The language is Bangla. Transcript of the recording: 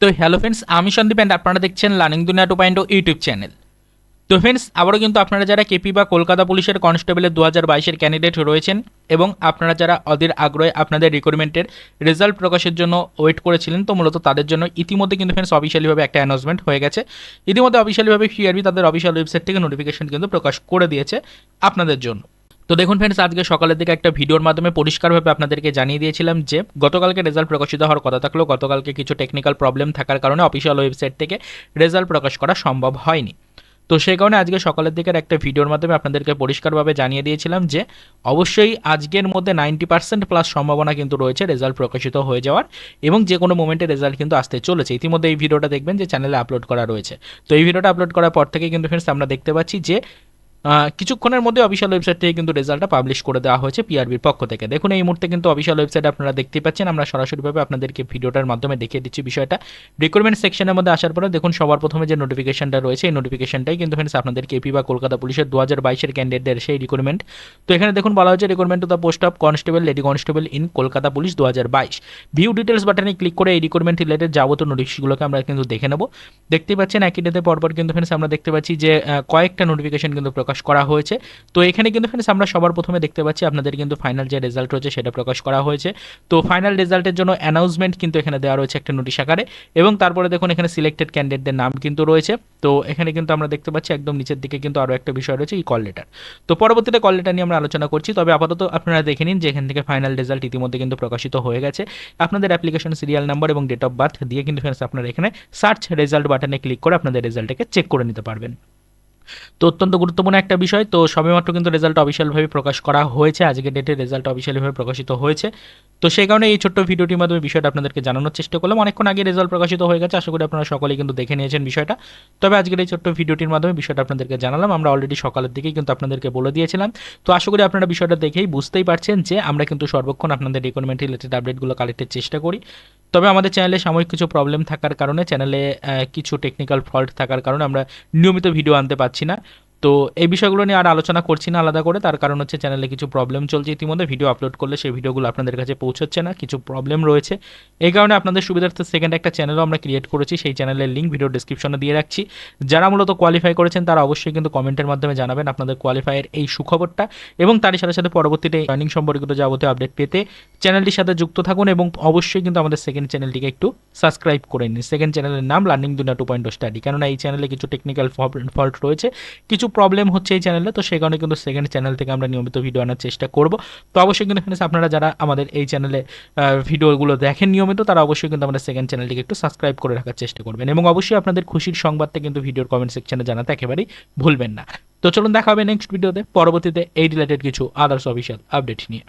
তো হ্যালো ফ্রেন্ডস আমি সন্দীপ অ্যান্ড আপনারা দেখছেন learning Duniya two point YouTube channel তো ফ্রেন্ডস আবারও কিন্তু আপনারা যারা কেপি বা কলকাতা পুলিশের কনস্টেবলের দু হাজার বাইশের ক্যান্ডিডেট রয়েছেন এবং আপনারা যারা অধীর আগ্রহে আপনাদের রিক্রুটমেন্টের রেজাল্ট প্রকাশের জন্য ওয়েট করেছিলেন, তো মূলত তাদের জন্য ইতিমধ্যে কিন্তু ফ্রেন্ডস অফিসিয়ালিভাবে একটা অ্যানাউন্সমেন্ট হয়ে গেছে। ইতিমধ্যে অফিসিয়ালিভাবে পিআরবি তাদের অফিসিয়াল ওয়েবসাইট থেকে নোটিফিকেশন কিন্তু প্রকাশ করে দিয়েছে আপনাদের জন্য। তো দেখুন ফ্রেন্ডস আজকে সকালের দিকে একটা ভিডিওর মাধ্যমে পরিষ্কারভাবে আপনাদেরকে জানিয়ে দিয়েছিলাম যে গতকালকে রেজাল্ট প্রকাশিত হওয়ার কথা থাকলেও গতকালকে কিছু টেকনিক্যাল প্রবলেম থাকার কারণে অফিসিয়াল ওয়েবসাইট থেকে রেজাল্ট প্রকাশ করা সম্ভব হয়নি। তো সেই কারণে আজকে সকালের দিকের একটা ভিডিওর মাধ্যমে আপনাদেরকে পরিষ্কারভাবে জানিয়ে দিয়েছিলাম যে অবশ্যই আজকের মধ্যে নাইনটি পার্সেন্ট প্লাস সম্ভাবনা কিন্তু রয়েছে রেজাল্ট প্রকাশিত হয়ে যাওয়ার এবং যে কোনো মোমেন্টে রেজাল্ট কিন্তু আসতে চলেছে। ইতিমধ্যে এই ভিডিওটা দেখবেন যে চ্যানেলে আপলোড করা রয়েছে। তো এই ভিডিওটা আপলোড করার পর থেকে কিন্তু ফ্রেন্ডস আমরা দেখতে পাচ্ছি যে কিছুক্ষণের মধ্যে অফিসিয়াল ওয়েবসাইট থেকে কিন্তু রেজাল্টটা পাবলিশ করে দেওয়া হয়েছে পিআরবির পক্ষ থেকে। দেখুন, এই মুহূর্তে কিন্তু অফিসিয়াল ওয়েবসাইট আপনারা দেখতে পাচ্ছেন। আমরা সরাসরিভাবে আপনাদেরকে ভিডিওটার মাধ্যমে দেখিয়ে দিচ্ছি বিষয়টা। রিক্রুটমেন্ট সেকশনের মধ্যে আসার পরে দেখুন, সবার প্রথমে যে নোটিফিকেশনটা রয়েছে, এই নোটিফিকেশনটাই কিন্তু ফ্রেন্ডস আপনাদের কেপি বা কলকাতা পুলিশের দু হাজার বাইশের ক্যান্ডিডেটদের সেই রিক্রুটমেন্ট তো এখানে দেখুন, বলা হয়েছে recruitment to the post of constable lady constable in Kolkata police দু হাজার বাইশ। ভিউ ডিটেলস বাটনে ক্লিক করে এই রিক্রুটমেন্ট রিলেটেড যাবতীয় নোটিফিকেশনগুলোকে আমরা কিন্তু দেখে নেব। দেখতে পাচ্ছেন, একই ডেতে পরপর কিন্তু ফ্রেন্ডস আমরা দেখতে পাচ্ছি যে কয়েকটা নোটিফিকেশন কিন্তু প্রকাশ করা হয়েছে। তো এখানে কিন্তু ফ্রেন্ডস আমরা সবার প্রথমে দেখতে পাচ্ছি আপনাদের কিন্তু ফাইনাল যে রেজাল্ট রয়েছে সেটা প্রকাশ করা হয়েছে। তো ফাইনাল রেজাল্টের জন্য অ্যানাউন্সমেন্ট কিন্তু এখানে দেওয়া রয়েছে একটা নোটিশ আকারে এবং তারপরে দেখুন এখানে সিলেক্টেড ক্যান্ডিডেটদের নাম কিন্তু রয়েছে। তো এখানে কিন্তু আমরা দেখতে পাচ্ছি একদম নিচের দিকে কিন্তু আরও একটা বিষয় রয়েছে, এই কল লেটার তো পরবর্তীতে কল লেটার নিয়ে আমরা আলোচনা করছি। তবে আপাতত আপনারা দেখে নিন যে এখান থেকে ফাইনাল রেজাল্ট ইতিমধ্যে কিন্তু প্রকাশিত হয়ে গেছে। আপনাদের অ্যাপ্লিকেশন সিরিয়াল নাম্বার এবং ডেট অফ বার্থ দিয়ে কিন্তু ফ্রেন্ডস আপনারা এখানে সার্চ রেজাল্ট বাটনে ক্লিক করে আপনাদের রেজাল্টটাকে চেক করে নিতে পারবেন। তো অত্যন্ত গুরুত্বপূর্ণ একটা বিষয়। তো সবেমাত্র কিন্তু রেজাল্ট অফিসিয়ালভাবে প্রকাশ করা হয়েছে। আজকের ডেটে রেজাল্ট অফিসিয়ালিভাবে প্রকাশিত হয়েছে। তো সেই কারণে এই ছোট্ট ভিডিওটির মাধ্যমে বিষয়টা আপনাদেরকে জানানোর চেষ্টা করলাম। অনেকক্ষণ আগে রেজাল্ট প্রকাশিত হয়ে গেছে। আশা করি আপনারা সকলেই কিন্তু দেখে নিয়েছেন বিষয়টা। তবে আজকের এই ছোট্ট ভিডিওটির মাধ্যমে বিষয়টা আপনাদেরকে জানালাম। আমরা অলরেডি সকালের দিকেই কিন্তু আপনাদেরকে বলে দিয়েছিলাম। তো আশা করি আপনারা বিষয়টা দেখেই বুঝতেই পারছেন যে আমরা কিন্তু সর্বক্ষণ আপনাদের রিকোয়ারমেন্ট রিলেটেড আপডেটগুলো কালেক্টের চেষ্টা করি। তবে আমাদের চ্যানেলে সাময়িক কিছু প্রবলেম থাকার কারণে চ্যানেলে কিছু টেকনিক্যাল ফল্ট থাকার কারণে আমরা নিয়মিত ভিডিও আনতে পারছি না। তো এই বিষয়গুলো নিয়ে আর আলোচনা করছি না আলাদা করে। তার কারণ হচ্ছে চ্যানেলে কিছু প্রবলেম চলছে ইতিমধ্যে। ভিডিও আপলোড করলে সেই ভিডিওগুলো আপনাদের কাছে পৌঁছচ্ছে না। কিছু প্রবলেম রয়েছে। এই কারণে আপনাদের সুবিধার্থে সেকেন্ড একটা চ্যানেলও আমরা ক্রিয়েট করেছি। সেই চ্যানেলের লিঙ্ক ভিডিও ডিসক্রিপশনে দিয়ে রাখছি। যারা মূলত কোয়ালিফাই করেছেন, তারা অবশ্যই কিন্তু কমেন্টের মাধ্যমে জানাবেন আপনাদের কোয়ালিফাইয়ের এই সুখবরটা। এবং তারই সাথে সাথে পরবর্তীতে রানিং সম্পর্কিত যাবতীয় আপডেট পেতে চ্যানেলটির সাথে যুক্ত থাকুন এবং অবশ্যই কিন্তু আমাদের সেকেন্ড চ্যানেলটিকে একটু সাবস্ক্রাইব করে নিন। সেকেন্ড চ্যানেলের নাম learning Duniya two point study কেননা এই চ্যানেলে কিছু টেকনিক্যাল ফল্ট রয়েছে। কিছু প্রবলেম হচ্ছে এই চ্যানেলে তো সেই কারণে কিন্তু সেকেন্ড চ্যানেল থেকে আমরা নিয়মিত ভিডিও আনার চেষ্টা করব। তো অবশ্যই কিন্তু friends, আপনারা যারা আমাদের এই চ্যানেলে ভিডিওগুলো দেখেন নিয়মিত, তারা অবশ্যই কিন্তু আমাদের সেকেন্ড চ্যানেলটিকে একটু সাবস্ক্রাইব করে রাখার চেষ্টা করবেন। এবং অবশ্যই আপনাদের খুশির সংবাদটা কিন্তু ভিডিওর কমেন্ট সেকশনে জানাতে একেবারেই ভুলবেন না। তো চলুন দেখা হবে নেক্সট ভিডিওতে পরবর্তীতে এই রিলেটেড কিছু আদার্স অফিসিয়াল আপডেট নিয়ে।